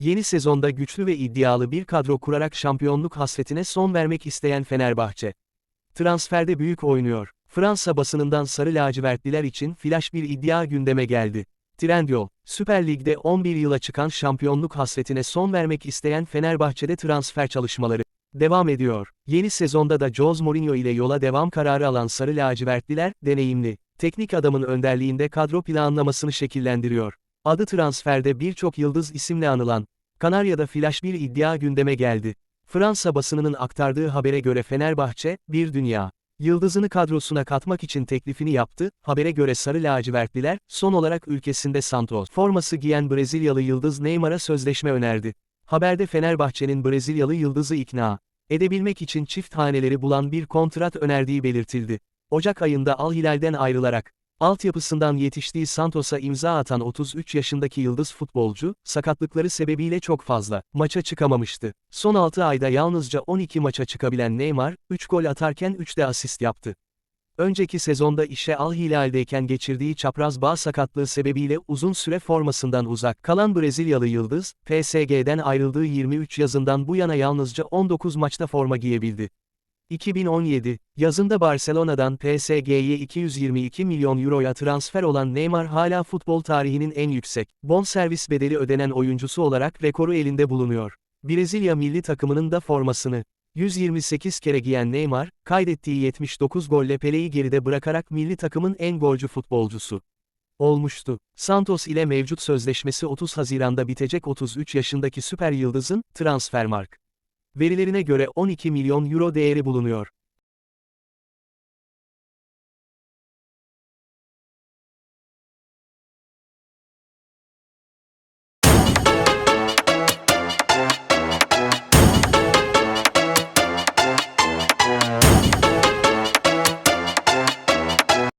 Yeni sezonda güçlü ve iddialı bir kadro kurarak şampiyonluk hasretine son vermek isteyen Fenerbahçe. Transferde büyük oynuyor. Fransa basınından sarı lacivertliler için flash bir iddia gündeme geldi. Trendyol, Süper Lig'de 11 yıla çıkan şampiyonluk hasretine son vermek isteyen Fenerbahçe'de transfer çalışmaları devam ediyor. Yeni sezonda da Jose Mourinho ile yola devam kararı alan sarı lacivertliler, deneyimli, teknik adamın önderliğinde kadro planlamasını şekillendiriyor. Adı transferde birçok yıldız isimle anılan, Kanarya'da flash bir iddia gündeme geldi. Fransa basınının aktardığı habere göre Fenerbahçe, bir dünya yıldızını kadrosuna katmak için teklifini yaptı, habere göre sarı lacivertliler, son olarak ülkesinde Santos forması giyen Brezilyalı yıldız Neymar'a sözleşme önerdi. Haberde Fenerbahçe'nin Brezilyalı yıldızı ikna edebilmek için çift haneleri bulan bir kontrat önerdiği belirtildi. Ocak ayında Al Hilal'den ayrılarak, altyapısından yetiştiği Santos'a imza atan 33 yaşındaki yıldız futbolcu, sakatlıkları sebebiyle çok fazla maça çıkamamıştı. Son 6 ayda yalnızca 12 maça çıkabilen Neymar, 3 gol atarken 3 de asist yaptı. Önceki sezonda işe Al Hilal'deyken geçirdiği çapraz bağ sakatlığı sebebiyle uzun süre formasından uzak kalan Brezilyalı Yıldız, PSG'den ayrıldığı 23 yazından bu yana yalnızca 19 maçta forma giyebildi. 2017 yazında Barcelona'dan PSG'ye 222 milyon euroya transfer olan Neymar hala futbol tarihinin en yüksek bonservis bedeli ödenen oyuncusu olarak rekoru elinde bulunuyor. Brezilya milli takımının da formasını 128 kere giyen Neymar, kaydettiği 79 golle Pele'yi geride bırakarak milli takımın en golcü futbolcusu olmuştu. Santos ile mevcut sözleşmesi 30 Haziran'da bitecek 33 yaşındaki süper yıldızın, Transfermarkt. Verilerine göre 12 milyon euro değeri bulunuyor.